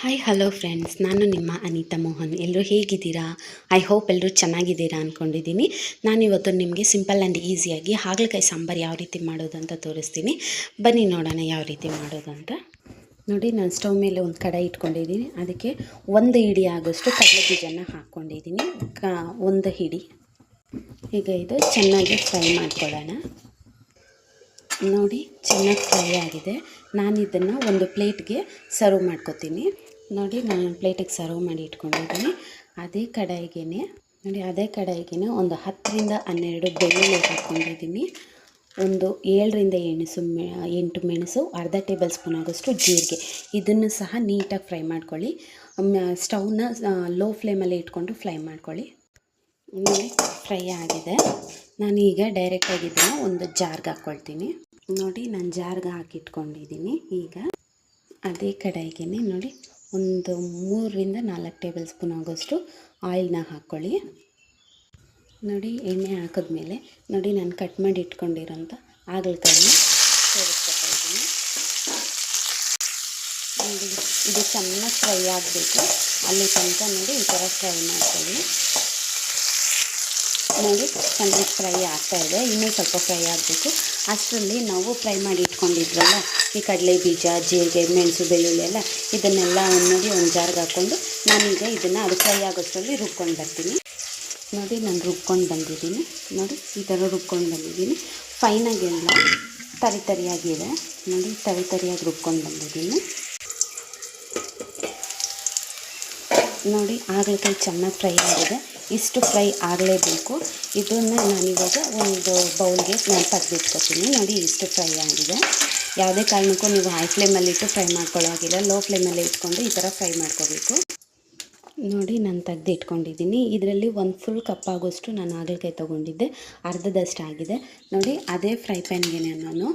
Hi hello friends ನಾನು ನಿಮ್ಮ ಅನಿತಾ ಮೋಹನ್. ಎಲ್ಲರೂ ಹೇಗಿದ್ದೀರಾ? ಐ ಹೋಪ್ ಎಲ್ಲರೂ ಚೆನ್ನಾಗಿದ್ದೀರಾ ಅಂದ್ಕೊಂಡಿದ್ದೀನಿ ನಾನಿವತ್ತು ನಿಮಗೆ ಸಿಂಪಲ್ ಆ್ಯಂಡ್ ಈಸಿಯಾಗಿ ಹಾಗಲಕಾಯಿ ಸಾಂಬಾರು ಯಾವ ರೀತಿ ಮಾಡೋದು ಅಂತ ತೋರಿಸ್ತೀನಿ. ಬನ್ನಿ ನೋಡೋಣ ಯಾವ ರೀತಿ ಮಾಡೋದು ಅಂತ ನೋಡಿ, ನಾನು ಸ್ಟವ್ ಮೇಲೆ ಒಂದು ಕಡಾಯಿ ಇಟ್ಕೊಂಡಿದ್ದೀನಿ. ಅದಕ್ಕೆ ಒಂದು ಹಿಡಿ ಆಗೋಷ್ಟು ಕಡಲೆ ಬೀಜನ ಹಾಕ್ಕೊಂಡಿದ್ದೀನಿ ಕ, ಒಂದು ಹಿಡಿ. ಈಗ ಇದು ಚೆನ್ನಾಗಿ ಫ್ರೈ ಮಾಡ್ಕೊಳ್ಳೋಣ. ನೋಡಿ, ಚೆನ್ನಾಗಿ ಫ್ರೈ ಆಗಿದೆ. ನಾನು ಇದನ್ನು ಒಂದು ಪ್ಲೇಟ್ಗೆ ಸರ್ವ್ ಮಾಡ್ಕೊತೀನಿ. ನೋಡಿ, ನಾನು ಪ್ಲೇಟಿಗೆ ಸರ್ವ್ ಮಾಡಿ ಇಟ್ಕೊಂಡಿದ್ದೀನಿ. ಅದೇ ಕಡಾಯಿಗೆ ನೋಡಿ, ಅದೇ ಕಡಾಯಿಗೆ ಒಂದು ಹತ್ತರಿಂದ ಹನ್ನೆರಡು ಬೆಳ್ಳುಳ್ಳಿ ಹಾಕ್ಕೊಂಡಿದ್ದೀನಿ. ಒಂದು ಏಳರಿಂದ ಎಣಸು ಮೆ, ಎಂಟು ಮೆಣಸು, ಅರ್ಧ ಟೇಬಲ್ ಸ್ಪೂನ್ ಆಗೋಷ್ಟು ಜೀರಿಗೆ. ಇದನ್ನು ಸಹ ನೀಟಾಗಿ ಫ್ರೈ ಮಾಡ್ಕೊಳ್ಳಿ. ಸ್ಟವ್ನ ಲೋ ಫ್ಲೇಮಲ್ಲಿ ಇಟ್ಕೊಂಡು ಫ್ರೈ ಮಾಡ್ಕೊಳ್ಳಿ. ನೋಡಿ, ಫ್ರೈ ಆಗಿದೆ. ನಾನೀಗ ಡೈರೆಕ್ಟಾಗಿ ಇದನ್ನು ಒಂದು ಜಾರ್ಗೆ ಹಾಕ್ಕೊಳ್ತೀನಿ. ನೋಡಿ, ನಾನು ಜಾರ್ಗೆ ಹಾಕಿಟ್ಕೊಂಡಿದ್ದೀನಿ. ಈಗ ಅದೇ ಕಡಾಯಿಗೆ ನೋಡಿ ಒಂದು ಮೂರರಿಂದ ನಾಲ್ಕು ಟೇಬಲ್ ಸ್ಪೂನ್ ಆಗೋಷ್ಟು ಆಯಿಲ್ನ ಹಾಕ್ಕೊಳ್ಳಿ. ನೋಡಿ, ಎಣ್ಣೆ ಹಾಕಿದ್ಮೇಲೆ, ನೋಡಿ, ನಾನು ಕಟ್ ಮಾಡಿ ಇಟ್ಕೊಂಡಿರೋಂಥ ಹಾಗಲಕಾಯಿನ ಸೇರಿಸ್ಕೊತಾ ಇದ್ದೀನಿ. ನೋಡಿ, ಇದು ಚೆನ್ನಾಗಿ ಫ್ರೈ ಆಗಬೇಕು. ಅಲ್ಲಿ ತನಕ ನೋಡಿ ಈ ಥರ ಫ್ರೈ ಮಾಡ್ಕೊಳ್ಳಿ. ನೋಡಿ ಚೆನ್ನಾಗಿ ಫ್ರೈ ಆಗ್ತಾ ಇದೆ. ಇನ್ನೂ ಸ್ವಲ್ಪ ಫ್ರೈ ಆಗಬೇಕು. ಅಷ್ಟರಲ್ಲಿ ನಾವು ಫ್ರೈ ಮಾಡಿ ಇಟ್ಕೊಂಡಿದ್ವಲ್ಲ, ಈ ಕಡಲೆ ಬೀಜ, ಜೀರಿಗೆ, ಮೆಣಸು, ಬೆಳ್ಳುಳ್ಳಿ ಎಲ್ಲ ಇದನ್ನೆಲ್ಲ ನೋಡಿ ಒಂದು ಜಾರ್ಗೆ ಹಾಕ್ಕೊಂಡು ನಾನೀಗ ಇದನ್ನು ಅದು ಫ್ರೈ ಆಗೋಷ್ಟರಲ್ಲಿ ರುಬ್ಕೊಂಡು ಬರ್ತೀನಿ. ನೋಡಿ, ನಾನು ರುಬ್ಕೊಂಡು ಬಂದಿದ್ದೀನಿ. ನೋಡಿ, ಈ ಥರ ರುಬ್ಕೊಂಡು ಬಂದಿದ್ದೀನಿ. ಫೈನಾಗೆಲ್ಲ ತರಿ ತರಿಯಾಗಿದೆ ನೋಡಿ, ತರಿ ತರಿಯಾಗಿ ರುಬ್ಕೊಂಡು ಬಂದಿದ್ದೀನಿ. ನೋಡಿ ಹಾಗಲಕಾಯಿ ಚೆನ್ನಾಗಿ ಫ್ರೈ ಆಗಿದೆ. ಇಷ್ಟು ಫ್ರೈ ಆಗಲೇಬೇಕು. ಇದನ್ನು ನಾನಿವಾಗ ಒಂದು ಬೌಲ್ಗೆ ನಾನು ತೆಗೆದಿಟ್ಕೊತೀನಿ. ನೋಡಿ ಇಷ್ಟು ಫ್ರೈ ಆಗಿದೆ. ಯಾವುದೇ ಕಾರಣಕ್ಕೂ ನೀವು ಹೈ ಫ್ಲೇಮಲ್ಲಿಟ್ಟು ಫ್ರೈ ಮಾಡ್ಕೊಳ್ಳೋ ಹಾಗಿಲ್ಲ. ಲೋ ಫ್ಲೇಮಲ್ಲಿ ಇಟ್ಕೊಂಡು ಈ ಥರ ಫ್ರೈ ಮಾಡ್ಕೋಬೇಕು. ನೋಡಿ ನಾನು ತೆಗ್ದು ಇಟ್ಕೊಂಡಿದ್ದೀನಿ ಇದರಲ್ಲಿ ಒಂದು ಫುಲ್ ಕಪ್ ಆಗೋಷ್ಟು ನಾನು ಹಾಗಲಕಾಯಿ ತೊಗೊಂಡಿದ್ದೆ. ಅರ್ಧದಷ್ಟು ಆಗಿದೆ. ನೋಡಿ ಅದೇ ಫ್ರೈ ಪ್ಯಾನ್ಗೆ ನಾನು.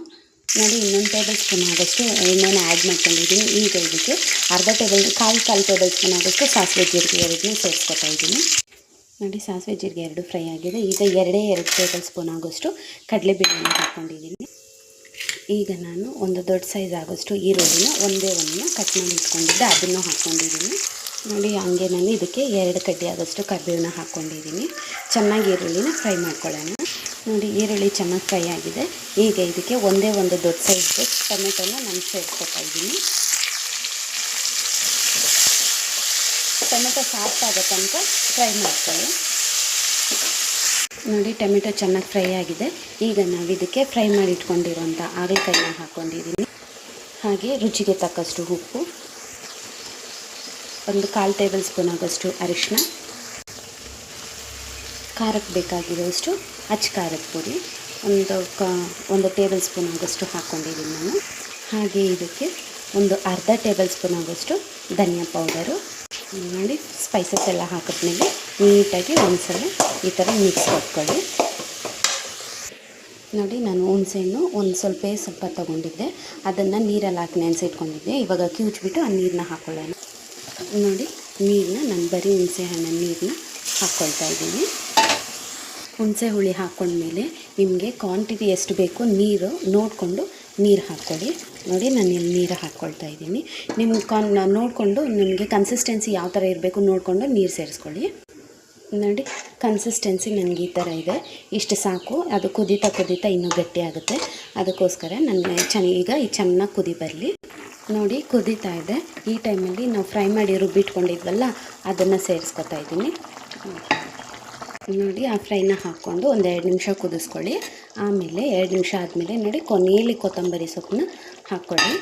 ನೋಡಿ ಇನ್ನೊಂದು ಟೇಬಲ್ ಸ್ಪೂನ್ ಆಗೋಷ್ಟು ಎಣ್ಣೆನ ಆ್ಯಡ್ ಮಾಡ್ಕೊಂಡಿದ್ದೀನಿ. ಈಗ ಇದಕ್ಕೆ ಅರ್ಧ ಟೇಬಲ್ ಕಾಲು ಕಾಲು ಟೇಬಲ್ ಸ್ಪೂನ್ ಆಗೋಷ್ಟು ಸಾಸಿವೆ ಜೀರಿಗೆ ಎರಡನ್ನೂ ಸೇರಿಸ್ಕೊತಾ ಇದ್ದೀನಿ. ನೋಡಿ ಸಾಸಿವೆ ಜೀರಿಗೆ ಎರಡು ಫ್ರೈ ಆಗಿದೆ. ಈಗ ಎರಡೇ ಎರಡು ಟೇಬಲ್ ಸ್ಪೂನ್ ಆಗೋಷ್ಟು ಕಡಲೆಬೇಳೆನ ಹಾಕ್ಕೊಂಡಿದ್ದೀನಿ ಈಗ ನಾನು ಒಂದು ದೊಡ್ಡ ಸೈಜ್ ಆಗೋಷ್ಟು ಈರುಳ್ಳಿನ ಒಂದೇ ಒಂದನ್ನ ಕಟ್ ಮಾಡಿ ಇಟ್ಕೊಂಡಿದ್ದೆ. ಅದನ್ನು ಹಾಕ್ಕೊಂಡಿದ್ದೀನಿ ನೋಡಿ, ಹಂಗೆ ನಾನು ಇದಕ್ಕೆ ಎರಡು ಕಡ್ಡಿ ಆಗೋಷ್ಟು ಕರ್ಬೇವನ್ನ ಹಾಕ್ಕೊಂಡಿದ್ದೀನಿ ಚೆನ್ನಾಗಿ ಈರುಳ್ಳಿನ ಫ್ರೈ ಮಾಡ್ಕೊಳ್ಳೋಣ. ನೋಡಿ, ಈರುಳ್ಳಿ ಚೆನ್ನಾಗಿ ಫ್ರೈ ಆಗಿದೆ. ಈಗ ಇದಕ್ಕೆ ಒಂದೇ ಒಂದು ದೊಡ್ಡ ಸೈಜ್ ಟೊಮೆಟೊನ ನಾನು ಸೇರಿಸ್ಕೊತಾ ಇದ್ದೀನಿ. ಟೊಮೆಟೊ ಸಾಫ್ಟ್ ಆಗೋ ತನಕ ಫ್ರೈ ಮಾಡ್ಕೊಳ್ಳಿ. ನೋಡಿ, ಟೊಮೆಟೊ ಚೆನ್ನಾಗಿ ಫ್ರೈ ಆಗಿದೆ. ಈಗ ನಾವು ಇದಕ್ಕೆ ಫ್ರೈ ಮಾಡಿ ಇಟ್ಕೊಂಡಿರೋಂಥ ಹಾಗಲಕಾಯಿನ ಹಾಕ್ಕೊಂಡಿದ್ದೀನಿ ಹಾಗೆ ರುಚಿಗೆ ತಕ್ಕಷ್ಟು ಉಪ್ಪು, ಒಂದು ಕಾಲು ಟೇಬಲ್ ಸ್ಪೂನ್ ಆಗೋಷ್ಟು ಅರಿಶಿನ ಖಾರಕ್ಕೆ ಬೇಕಾಗಿರೋಷ್ಟು ಅಚ್ಚ ಖಾರದ ಪುಡಿ, ಒಂದು ಕ, ಒಂದು ಟೇಬಲ್ ಸ್ಪೂನ್ ಆಗೋಷ್ಟು ಹಾಕ್ಕೊಂಡಿದ್ದೀನಿ ನಾನು. ಹಾಗೆ ಇದಕ್ಕೆ ಒಂದು ಅರ್ಧ ಟೇಬಲ್ ಸ್ಪೂನ್ ಆಗೋಷ್ಟು ಧನಿಯಾ ಪೌಡರು. ನೋಡಿ ಸ್ಪೈಸಸ್ ಎಲ್ಲ ಹಾಕಿದ್ಮೇಲೆ ನೀಟಾಗಿ ಒಂದ್ಸಲ ಈ ಥರ ಮಿಕ್ಸ್ ಮಾಡ್ಕೊಳ್ಳಿ. ನೋಡಿ, ನಾನು ಹುಣಸೆಹಣ್ಣು ಒಂದು ಸ್ವಲ್ಪ ಸ್ವಲ್ಪ ತೊಗೊಂಡಿದ್ದೆ. ಅದನ್ನು ನೀರಲ್ಲಿ ಹಾಕಿ ನೆನೆಸಿಟ್ಕೊಂಡಿದ್ದೆ. ಇವಾಗ ಕಿವುಚ್ಬಿಟ್ಟು ಆ ನೀರನ್ನ ಹಾಕ್ಕೊಳ್ಳೋಣ ನೋಡಿ ನೀರನ್ನ ನಾನು ಬರೀ ಹುಣಸೆ ಹಣ್ಣಿನ ನೀರನ್ನ ಹಾಕ್ಕೊಳ್ತಾ ಇದ್ದೀನಿ. ಹುಣಸೆ ಹುಳಿ ಹಾಕ್ಕೊಂಡ್ಮೇಲೆ ನಿಮಗೆ ಕ್ವಾಂಟಿಟಿ ಎಷ್ಟು ಬೇಕೋ ನೀರು ನೋಡಿಕೊಂಡು ನೀರು ಹಾಕ್ಕೊಳ್ಳಿ. ನೋಡಿ, ನಾನು ಇಲ್ಲಿ ನೀರು ಹಾಕ್ಕೊಳ್ತಾ ಇದ್ದೀನಿ. ನಿಮ್ಮ ಕಾನ್ ನೋಡಿಕೊಂಡು ನಿಮಗೆ ಕನ್ಸಿಸ್ಟೆನ್ಸಿ ಯಾವ ಥರ ಇರಬೇಕು ನೋಡಿಕೊಂಡು ನೀರು ಸೇರಿಸ್ಕೊಳ್ಳಿ. ನೋಡಿ ಕನ್ಸಿಸ್ಟೆನ್ಸಿ ನನಗೆ ಈ ಥರ ಇದೆ. ಇಷ್ಟು ಸಾಕು. ಅದು ಕುದೀತಾ ಕುದೀತಾ ಇನ್ನೂ ಗಟ್ಟಿ ಆಗುತ್ತೆ. ಅದಕ್ಕೋಸ್ಕರ ನನಗೆ ಚೆನ್ನ ಈಗ ಈ ಚೆನ್ನಾಗಿ ಕುದಿ ಬರಲಿ. ನೋಡಿ, ಕುದೀತಾ ಇದೆ. ಈ ಟೈಮಲ್ಲಿ ನಾವು ಫ್ರೈ ಮಾಡಿ ರುಬ್ಬಿಟ್ಕೊಂಡಿದ್ವಲ್ಲ, ಅದನ್ನು ಸೇರಿಸ್ಕೊತಾ ಇದ್ದೀನಿ. ನೋಡಿ, ಆ ಫ್ರೈನ ಹಾಕ್ಕೊಂಡು ಒಂದು ಎರಡು ನಿಮಿಷ ಕುದಿಸ್ಕೊಳ್ಳಿ. ಆಮೇಲೆ ಎರಡು ನಿಮಿಷ ಆದಮೇಲೆ ನೋಡಿ ಕೊನೆಯಲ್ಲಿ ಕೊತ್ತಂಬರಿ ಸೊಪ್ಪನ್ನ ಹಾಕ್ಕೊಳ್ಳಿ.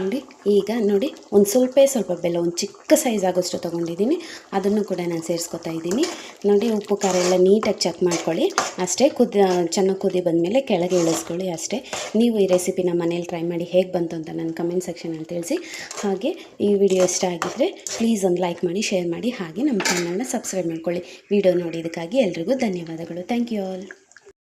ನೋಡಿ, ಈಗ ನೋಡಿ, ಒಂದು ಸ್ವಲ್ಪ ಸ್ವಲ್ಪ ಬೆಲ್ಲ, ಒಂದು ಚಿಕ್ಕ ಸೈಜ್ ಆಗೋಷ್ಟು ತೊಗೊಂಡಿದ್ದೀನಿ. ಅದನ್ನು ಕೂಡ ನಾನು ಸೇರಿಸ್ಕೊತಾ ಇದ್ದೀನಿ. ನೋಡಿ, ಉಪ್ಪು, ಖಾರ ಎಲ್ಲ ನೀಟಾಗಿ ಚೆಕ್ ಮಾಡ್ಕೊಳ್ಳಿ. ಅಷ್ಟೇ, ಕುದಿ, ಚೆನ್ನಾಗಿ ಕುದಿ ಬಂದಮೇಲೆ ಕೆಳಗೆ ಇಳಿಸ್ಕೊಳ್ಳಿ ಅಷ್ಟೇ. ನೀವು ಈ ರೆಸಿಪಿನ ಮನೇಲಿ ಟ್ರೈ ಮಾಡಿ ಹೇಗೆ ಬಂತು ಅಂತ ನನ್ನ ಕಮೆಂಟ್ ಸೆಕ್ಷನಲ್ಲಿ ತಿಳಿಸಿ. ಹಾಗೆ, ಈ ವಿಡಿಯೋ ಇಷ್ಟ ಆಗಿದ್ದರೆ ಪ್ಲೀಸ್ ಒಂದು ಲೈಕ್ ಮಾಡಿ ಶೇರ್ ಮಾಡಿ, ಹಾಗೆ ನಮ್ಮ ಚಾನಲ್ನ ಸಬ್ಸ್ಕ್ರೈಬ್ ಮಾಡ್ಕೊಳ್ಳಿ. ವಿಡಿಯೋ ನೋಡಿದ್ದಕ್ಕಾಗಿ ಎಲ್ರಿಗೂ ಧನ್ಯವಾದಗಳು. Thank you all